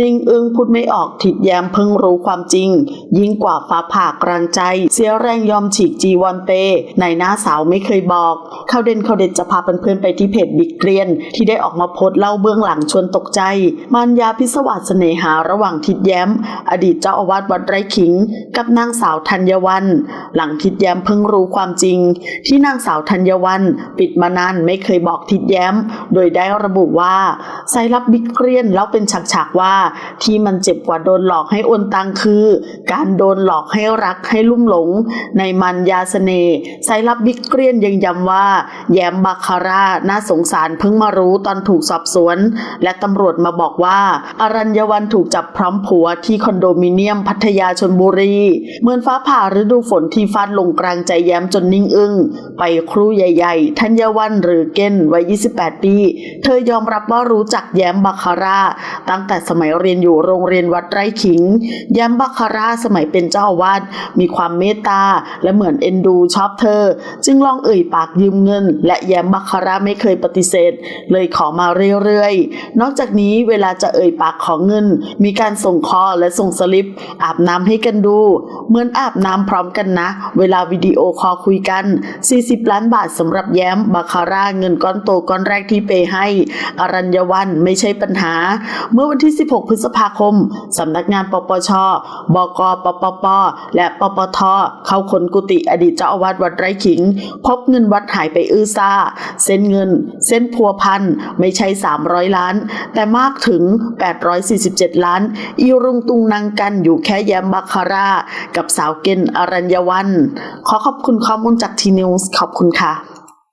นิ่งอึ้งพูดไม่ออกทิดแย้มเพิ่งรู้ความจริง ยิ่งกว่าฟ้าผ่ากลางใจ เสียแรงยอมฉีกจีวอนเปในหน้าสาวไม่เคยบอกเข้าเด่นเข้าเด่นจะพาเพื่อนๆไปที่เพจบิ๊กเกรียน ที่ได้ออกมาโพสต์เล่าเบื้องหลังชวนตกใจมารยาพิศวาสเสน่หาระหว่างทิดแย้ม อดีตเจ้าอาวาสวัดไร่ขิง กับนางสาวธัญวัน หลังทิดแย้มเพิ่งรู้ความจริง ที่นางสาวธัญวัน ปิดมานานไม่เคยบอกทิดแย้ม โดยได้ระบุว่าสายลับบิ๊กเกรียนแล้วเป็นฉากๆว่าที่มันเจ็บกว่าโดนหลอกให้โอนตังคือ การโดนหลอกให้รักให้ลุ่มหลง ในมันยาเสน่ห์สายลับบิ๊กเกรียนยังย้ำว่า แยมบาคาร่าน่าสงสารเพิ่งมารู้ตอนถูกสอบสวน และตำรวจมาบอกว่า อรัญญวันถูกจับพร้อมผัวที่คอนโดมิเนียมพัทยาชนบุรี เหมือนฟ้าผ่าฤดูฝนที่ฟาดลงกลางใจแย้มจนนิ่งอึ้งไปครูใหญ่ๆธัญวันหรือเก้นวัย 28 ปี เธอยอมรับว่ารู้จักแย้มบาคาร่าตั้งแต่สมัยเรียนอยู่โรงเรียนวัดไร่ขิง แย้มบาคาร่าสมัยเป็นเจ้าอาวาสมีความเมตตาและเหมือนเอ็นดูชอบเธอ จึงลองเอ่ยปากยืมเงิน และแย้มบาคาร่าไม่เคยปฏิเสธ เลยขอมาเรื่อยๆ นอกจากนี้เวลาจะเอ่ยปากขอเงิน มีการส่งคอและส่งสลิป อาบน้ำให้กันดู เหมือนอาบน้ำพร้อมกันนะ เวลาวิดีโอคอลคุยกัน 40 ล้านบาทสำหรับแย้มบาคาร่าเงินก้อนโตก้อนแรกที่เปย์ให้ อรัญญวันไม่ใช่ปัญหา เมื่อวันที่ 16พฤษภาคม สำนักงานปปช บก ปปป และปปท เข้าค้นกุฏิอดีตเจ้าอาวาสวัดไร่ขิง พบเงินวัดหายไปอื้อซ่า เส้นเงิน เส้นพัวพันไม่ใช่ 300 ล้าน แต่มากถึง 847 ล้าน อีรุงตุงนางกันอยู่แค่แยมบาคาร่า กับสาวเกนอรัญญวัน ขอขอบคุณข้อมูลจากทีนิวส์ขอบคุณค่ะ